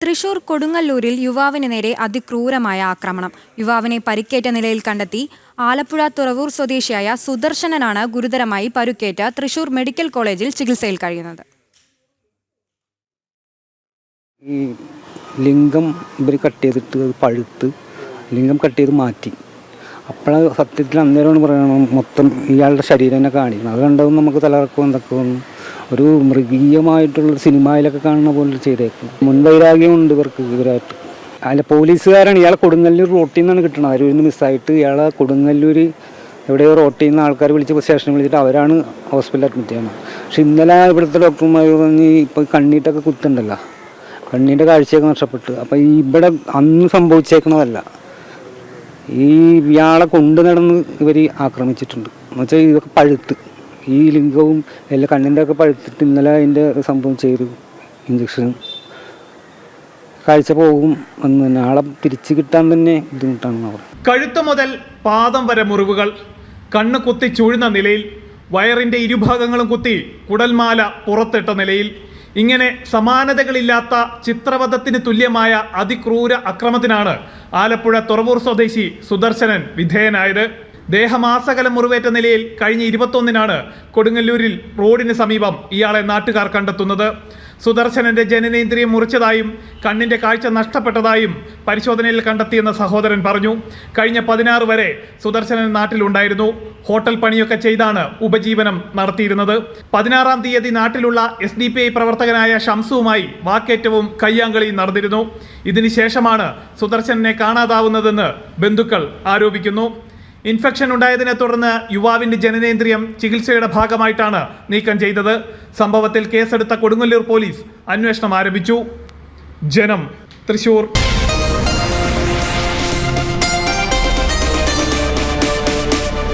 തൃശൂർ കൊടുങ്ങല്ലൂരിൽ യുവാവിന് നേരെ അതിക്രൂരമായ ആക്രമണം. യുവാവിനെ പരിക്കേറ്റ നിലയിൽ കണ്ടെത്തി ആലപ്പുഴ തുറവൂർ സ്വദേശിയായ സുദർശനനാണ് ഗുരുതരമായി പരുക്കേറ്റ തൃശൂർ മെഡിക്കൽ കോളേജിൽ ചികിത്സയിൽ കഴിയുന്നത്. ഈ ലിംഗം ഇവർ കട്ട് ചെയ്തിട്ട് പഴുത്ത് ലിംഗം കട്ട് ചെയ്ത് മാറ്റി. അപ്പോഴാണ് സത്യത്തിൽ അന്നേരമാണ് പറയണം മൊത്തം ഇയാളുടെ ശരീരം തന്നെ കാണിക്കുന്നത്. അത് കണ്ടതും നമുക്ക് തലകറക്കും എന്തൊക്കെ ഒരു മൃഗീയമായിട്ടുള്ള സിനിമയിലൊക്കെ കാണുന്ന പോലെ ചെയ്തേക്കും. മുൻവൈരാഗ്യമുണ്ട് ഇവർക്ക് ഇവരായിട്ട്. അല്ല പോലീസുകാരാണ്. ഇയാളെ കൊടുങ്ങല്ലൂർ റോട്ടിൽ നിന്നാണ് കിട്ടുന്നത് അരൂരിൽ നിന്ന് മിസ്സായിട്ട് ഇയാളെ കൊടുങ്ങല്ലൂർ എവിടെയോ റോട്ടിൽ നിന്ന് ആൾക്കാർ വിളിച്ച് സ്റ്റേഷനിൽ വിളിച്ചിട്ട് അവരാണ് ഹോസ്പിറ്റലിൽ അഡ്മിറ്റ് ചെയ്യുന്നത്. പക്ഷെ ഇന്നലെ ഇവിടുത്തെ ഡോക്ടർമാർ പറഞ്ഞ് ഇപ്പോൾ കണ്ണീട്ടൊക്കെ കുത്തുണ്ടല്ലോ കണ്ണീന്റെ കാഴ്ചയൊക്കെ നഷ്ടപ്പെട്ടു. അപ്പോൾ ഇവിടെ അന്ന് സംഭവിച്ചേക്കുന്നതല്ല. ഈ ഇയാളെ കൊണ്ടു നടന്ന് ഇവർ ആക്രമിച്ചിട്ടുണ്ട് എന്നുവെച്ചാൽ ഇതൊക്കെ പഴുത്ത്. ഈ ലിംഗവും എല്ലാം കണ്ണിന്റെ ഒക്കെ പഴുത്തിട്ട് ഇന്നലെ അതിന്റെ സംഭവം ചെയ്തു. ഇഞ്ചക്ഷൻ കാഴ്ച പോകും എന്ന് തന്നെ. ആളെ തിരിച്ചു കിട്ടാൻ തന്നെ ബുദ്ധിമുട്ടാണെന്ന് അവർ കഴുത്ത് മുതൽ പാദം വരെ മുറിവുകൾ. കണ്ണ് കുത്തി ചൂഴുന്ന നിലയിൽ വയറിന്റെ ഇരുഭാഗങ്ങളും കുത്തി കുടൽമാല പുറത്തിട്ട നിലയിൽ. ഇങ്ങനെ സമാനതകളില്ലാത്ത ചിത്രവധത്തിന് തുല്യമായ അതിക്രൂര അക്രമത്തിനാണ് ആലപ്പുഴ തുറവൂർ സ്വദേശി സുദർശനൻ വിധേയനായത്. ദേഹമാസകലം മുറിവേറ്റ നിലയിൽ കഴിഞ്ഞ ഇരുപത്തൊന്നിനാണ് കൊടുങ്ങല്ലൂരിൽ റോഡിന് സമീപം ഇയാളെ നാട്ടുകാർ കണ്ടെത്തുന്നത്. സുദർശനന്റെ ജനനേന്ദ്രിയം മുറിച്ചതായും കണ്ണിന്റെ കാഴ്ച നഷ്ടപ്പെട്ടതായും പരിശോധനയിൽ കണ്ടെത്തിയെന്ന് സഹോദരൻ പറഞ്ഞു. കഴിഞ്ഞ പതിനാറ് വരെ സുദർശനൻ നാട്ടിലുണ്ടായിരുന്നു. ഹോട്ടൽ പണിയൊക്കെ ചെയ്താണ് ഉപജീവനം നടത്തിയിരുന്നത്. പതിനാറാം തീയതി നാട്ടിലുള്ള എസ് ഡി പി ഐ പ്രവർത്തകനായ ഷംസുവുമായി വാക്കേറ്റവും കയ്യാങ്കളിയും നടന്നിരുന്നു. ഇതിനുശേഷമാണ് സുദർശനെ കാണാതാവുന്നതെന്ന് ബന്ധുക്കൾ ആരോപിക്കുന്നു. ഇൻഫെക്ഷൻ ഉണ്ടായതിനെ തുടർന്ന് യുവാവിന്റെ ജനനേന്ദ്രിയം ചികിത്സയുടെ ഭാഗമായിട്ടാണ് നീക്കം ചെയ്തത്. സംഭവത്തിൽ കേസെടുത്ത കൊടുങ്ങല്ലൂർ പോലീസ് അന്വേഷണം ആരംഭിച്ചു. ജനം തൃശൂർ.